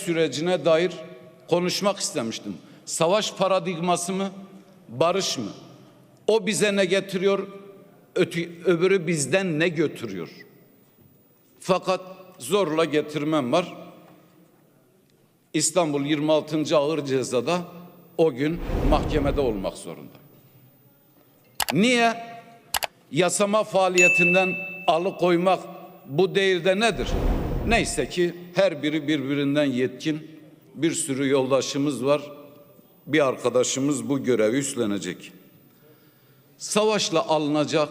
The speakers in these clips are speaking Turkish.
sürecine dair konuşmak istemiştim. Savaş paradigması mı, barış mı? O bize ne getiriyor, ötü, öbürü bizden ne götürüyor? Fakat zorla getirmem var. İstanbul 26. Ağır Ceza'da o gün mahkemede olmak zorunda. Niye? Yasama faaliyetinden alıkoymak bu değilde nedir? Neyse ki her biri birbirinden yetkin bir sürü yoldaşımız var. Bir arkadaşımız bu görevi üstlenecek. Savaşla alınacak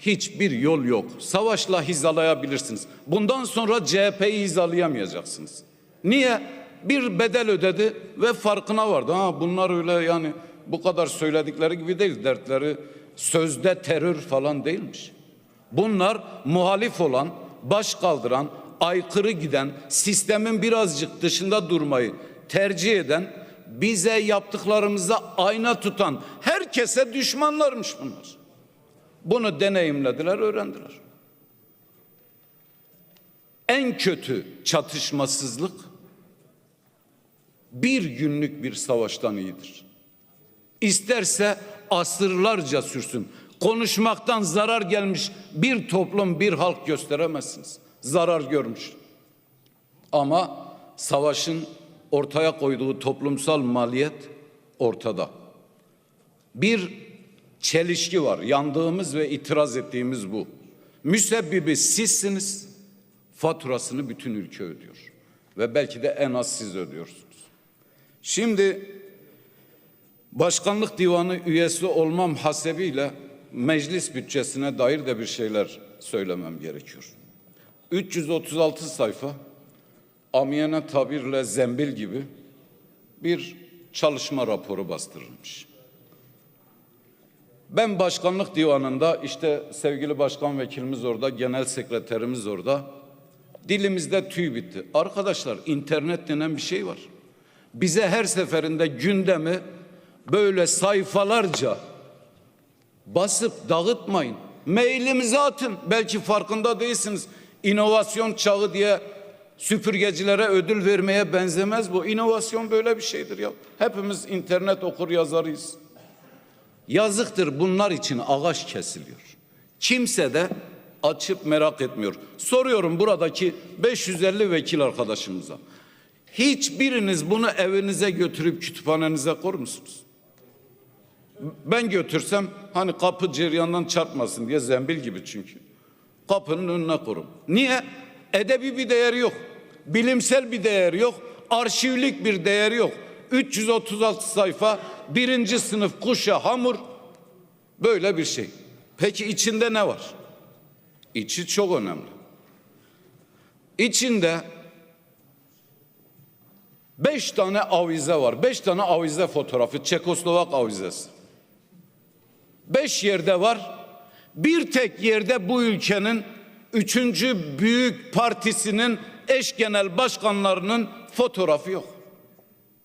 hiçbir yol yok. Savaşla hizalayabilirsiniz. Bundan sonra CHP'yi hizalayamayacaksınız. Niye? Bir bedel ödedi ve farkına vardı. Ha bunlar öyle yani bu kadar söyledikleri gibi değil. Dertleri sözde terör falan değilmiş. Bunlar muhalif olan, baş kaldıran, aykırı giden, sistemin birazcık dışında durmayı tercih eden, bize yaptıklarımıza ayna tutan herkese düşmanlarmış bunlar. Bunu deneyimlediler, öğrendiler. En kötü çatışmasızlık bir günlük bir savaştan iyidir. İsterse asırlarca sürsün. Konuşmaktan zarar gelmiş bir toplum, bir halk gösteremezsiniz. Zarar görmüş. Ama savaşın ortaya koyduğu toplumsal maliyet ortada. Bir çelişki var. Yandığımız ve itiraz ettiğimiz bu. Müsebbibi sizsiniz. Faturasını bütün ülke ödüyor. Ve belki de en az siz ödüyorsunuz. Şimdi Başkanlık Divanı üyesi olmam hasebiyle meclis bütçesine dair de bir şeyler söylemem gerekiyor. 336 sayfa amiyane tabirle zembil gibi bir çalışma raporu bastırılmış. Ben başkanlık divanında işte sevgili başkan vekilimiz orada, genel sekreterimiz orada. Dilimizde tüy bitti. Arkadaşlar internet denen bir şey var. Bize her seferinde gündemi böyle sayfalarca basıp dağıtmayın. Mailimizi atın. Belki farkında değilsiniz. İnovasyon çağı diye süpürgecilere ödül vermeye benzemez bu. İnovasyon böyle bir şeydir ya. Hepimiz internet okur yazarıyız. Yazıktır bunlar için ağaç kesiliyor. Kimse de açıp merak etmiyor. Soruyorum buradaki 550 vekil arkadaşımıza. Hiçbiriniz bunu evinize götürüp kütüphanenize korur musunuz? Ben götürsem hani kapı ceryandan çarpmasın diye zembil gibi çünkü. Kapının önüne korum. Niye? Edebi bir değeri yok. Bilimsel bir değer yok. Arşivlik bir değer yok. 336 sayfa birinci sınıf kuşa hamur böyle bir şey. Peki içinde ne var? İçi çok önemli. İçinde beş tane avize var. Beş tane avize fotoğrafı. Çekoslovak avizesi. Beş yerde var. Bir tek yerde bu ülkenin üçüncü büyük partisinin eş genel başkanlarının fotoğrafı yok.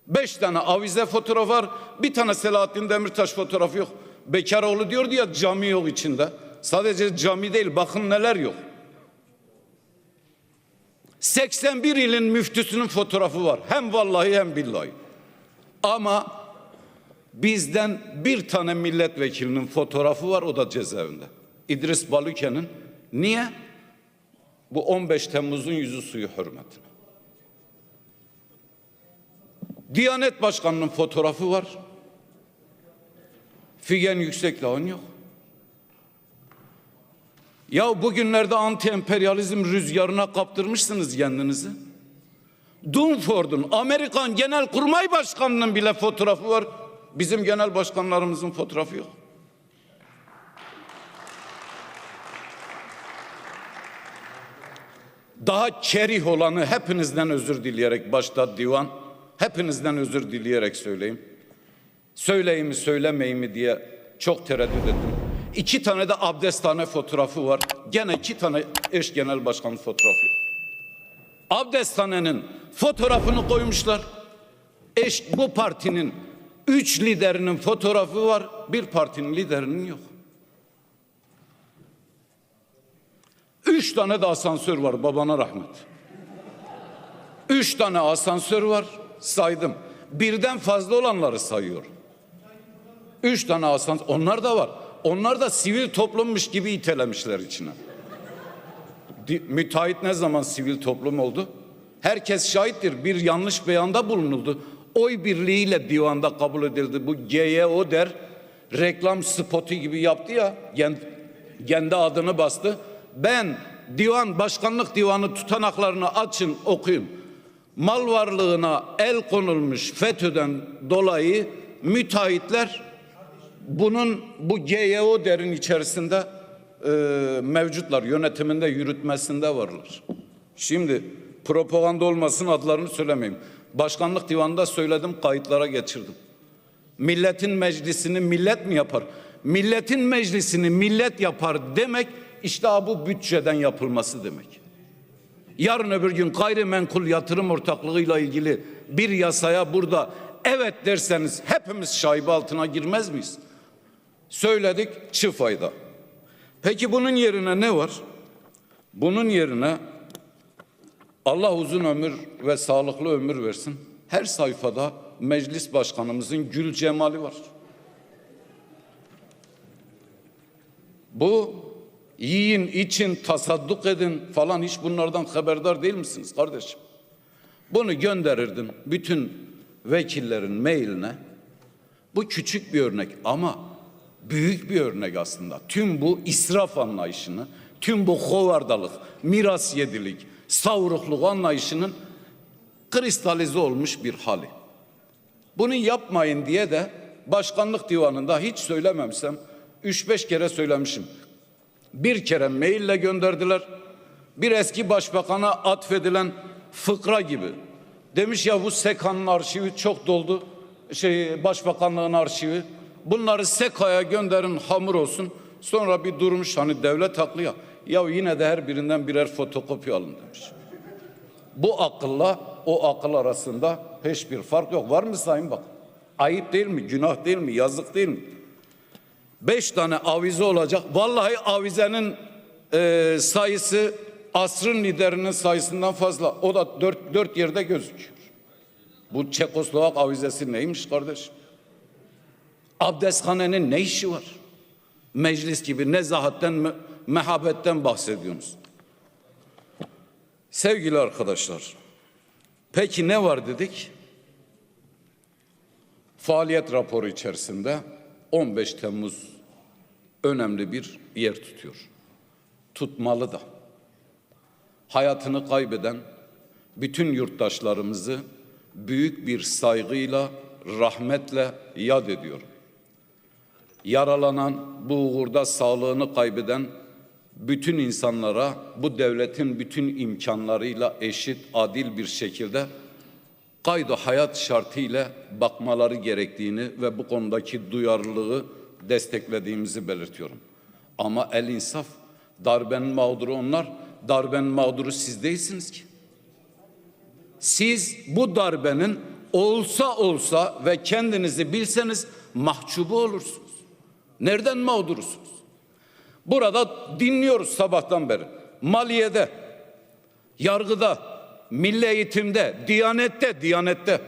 Beş tane avize fotoğrafı var. Bir tane Selahattin Demirtaş fotoğrafı yok. Bekaroğlu diyordu ya cami yok içinde. Sadece cami değil bakın neler yok. 81 ilin müftüsünün fotoğrafı var. Hem vallahi hem billahi. Ama bizden bir tane milletvekilinin fotoğrafı var o da cezaevinde. İdris Baluke'nin. Niye? Bu 15 Temmuz'un yüzü suyu hürmetine. Diyanet Başkanı'nın fotoğrafı var. Figen Yüksekdağ'ın yok. Ya bugünlerde anti emperyalizm rüzgarına kaptırmışsınız kendinizi. Dunford'un Amerikan Genel Kurmay Başkanı'nın bile fotoğrafı var. Bizim genel başkanlarımızın fotoğrafı yok. Daha kerih olanı hepinizden özür dileyerek başta divan hepinizden özür dileyerek söyleyeyim. Söyleyeyim mi söylemeyeyim mi diye çok tereddüt ettim. İki tane de abdesthane fotoğrafı var. Gene iki tane eş genel başkan fotoğrafı. Abdesthanenin fotoğrafını koymuşlar. Eş bu partinin üç liderinin fotoğrafı var. Bir partinin liderinin yok. Üç tane de asansör var babana rahmet. Üç tane asansör var saydım. Birden fazla olanları sayıyor. Üç tane asansör onlar da var. Onlar da sivil toplummuş gibi itelemişler içine. Müteahhit ne zaman sivil toplum oldu? Herkes şahittir. Bir yanlış beyanda bulunuldu. Oy birliğiyle divanda kabul edildi. Bu GYO der reklam spotu gibi yaptı ya. Kendi adını bastı. Ben divan başkanlık divanı tutanaklarını açın okuyun. Mal varlığına el konulmuş FETÖ'den dolayı müteahhitler bunun bu GYO derin içerisinde e, mevcutlar. Yönetiminde, yürütmesinde varlar. Şimdi propaganda olmasın adlarını söylemeyeyim. Başkanlık divanında söyledim, kayıtlara geçirdim. Milletin meclisini millet mi yapar? Milletin meclisini millet yapar demek işte bu bütçeden yapılması demek. Yarın öbür gün gayrimenkul yatırım ortaklığıyla ilgili bir yasaya burada evet derseniz hepimiz şaibe altına girmez miyiz? Söyledik çift fayda. Peki bunun yerine ne var? Bunun yerine Allah uzun ömür ve sağlıklı ömür versin. Her sayfada meclis başkanımızın gül cemali var. Bu yiyin, için, tasadduk edin falan hiç bunlardan haberdar değil misiniz kardeşim? Bunu gönderirdim bütün vekillerin mailine. Bu küçük bir örnek ama büyük bir örnek aslında. Tüm bu israf anlayışını, tüm bu hovardalık, miras yedilik, savrukluk anlayışının kristalize olmuş bir hali. Bunu yapmayın diye de başkanlık divanında hiç söylememişsem 3-5 kere söylemişim. Bir kere maille gönderdiler. Bir eski başbakana atfedilen fıkra gibi. Demiş ya bu SEKA'nın arşivi çok doldu. Şey başbakanlığın arşivi. Bunları SEKA'ya gönderin hamur olsun. Sonra bir durmuş hani devlet haklı ya. Ya yine de her birinden birer fotokopi alın demiş. Bu akılla o akıl arasında hiçbir fark yok. Var mı sayın bak? Ayıp değil mi? Günah değil mi? Yazık değil mi? Beş tane avize olacak. Vallahi avizenin e, sayısı asrın liderinin sayısından fazla. O da dört, dört yerde gözüküyor. Bu Çekoslovak avizesi neymiş kardeşim? Abdesthanenin ne işi var? Meclis gibi nezahatten, me- mehabetten bahsediyorsunuz. Sevgili arkadaşlar, peki ne var dedik? Faaliyet raporu içerisinde 15 Temmuz önemli bir yer tutuyor. Tutmalı da. Hayatını kaybeden bütün yurttaşlarımızı büyük bir saygıyla, rahmetle yad ediyorum. Yaralanan, bu uğurda sağlığını kaybeden bütün insanlara bu devletin bütün imkanlarıyla eşit, adil bir şekilde kaydı hayat şartıyla bakmaları gerektiğini ve bu konudaki duyarlılığı desteklediğimizi belirtiyorum. Ama el insaf, darbenin mağduru onlar, darbenin mağduru siz değilsiniz ki. Siz bu darbenin olsa olsa ve kendinizi bilseniz mahcubu olursunuz. Nereden mağdursunuz? Burada dinliyoruz sabahtan beri. Maliye'de, yargıda, milli eğitimde, diyanette, diyanette.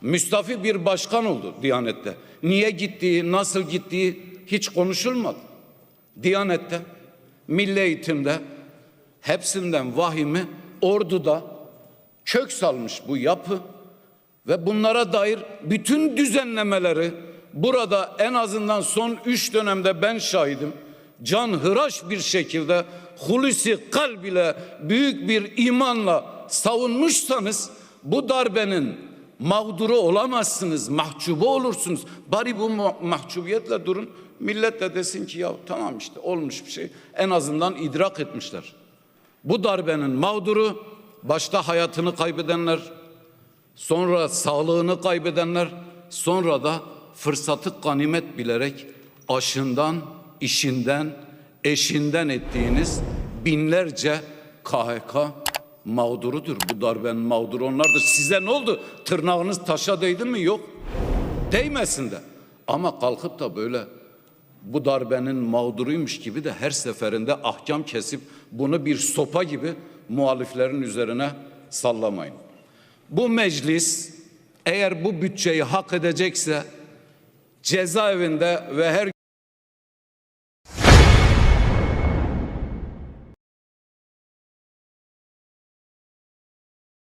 Müstafi bir başkan oldu Diyanet'te. Niye gittiği, nasıl gittiği hiç konuşulmadı. Diyanet'te, milli eğitimde hepsinden vahimi orduda kök salmış bu yapı ve bunlara dair bütün düzenlemeleri burada en azından son üç dönemde ben şahidim. Can hıraş bir şekilde hulusi kalb ile büyük bir imanla savunmuşsanız bu darbenin mağduru olamazsınız, mahcubu olursunuz. Bari bu ma- mahcubiyetle durun. Millet de desin ki ya tamam işte olmuş bir şey. En azından idrak etmişler. Bu darbenin mağduru başta hayatını kaybedenler, sonra sağlığını kaybedenler, sonra da fırsatı ganimet bilerek aşından, işinden, eşinden ettiğiniz binlerce KHK mağdurudur. Bu darbenin mağduru onlardır. Size ne oldu? Tırnağınız taşa değdi mi? Yok. Değmesin de. Ama kalkıp da böyle bu darbenin mağduruymuş gibi de her seferinde ahkam kesip bunu bir sopa gibi muhaliflerin üzerine sallamayın. Bu meclis eğer bu bütçeyi hak edecekse cezaevinde ve her